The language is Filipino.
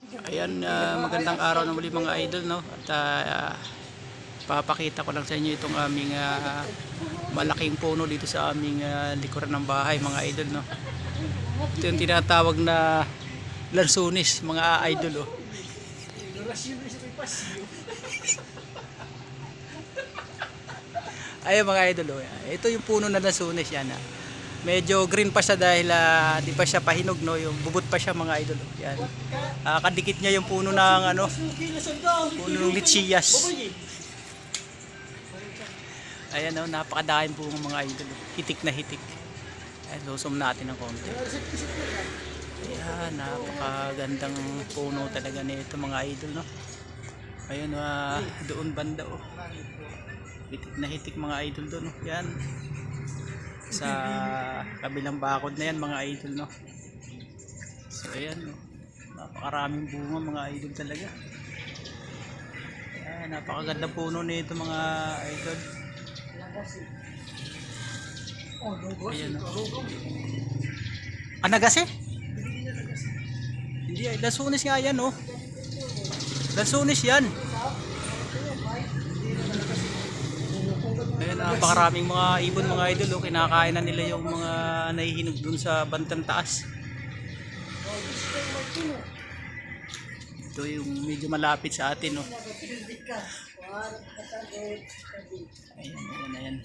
Ayan, ah, magandang araw na muli mga idol, no? At ah, papakita ko lang sa inyo itong aming ah, malaking puno dito sa aming ah, likuran ng bahay, mga idol, no? Ito yung tinatawag na lansunis, mga idol, oh. Ayun mga idol, oh. Ito yung puno na lansunis, yan, ah. Medyo green pa siya dahil ah, di pa siya pahinog, no? Yung bubot pa siya, mga idol. Yan. Ah, kadikit niya yung puno ng ano, puno ng lichiyas. Ayan oh, napakadahin po mga idol. Hitik na hitik. Ayan, susum natin ng konti. Ayan, napakagandang puno talaga nito mga idol, no? Ayun, ah, doon banda, oh. Hitik na hitik mga idol doon, no? Yan. Sa kabilang bakod na yan, mga idol, no? So, ayan, no? Napakaraming bunga mga idol talaga. Ayan, napakaganda puno nito mga idol. Ayan, no? Anagase? Hindi, ay, lasunis nga yan, oh. Lasunis yan. Ayan, napakaraming mga ibon mga idol, oh. Kinakain na nila yung mga nahihinog dun sa bantang taas. Ito yung medyo malapit sa atin, oh. Ayan, ayan, ayan.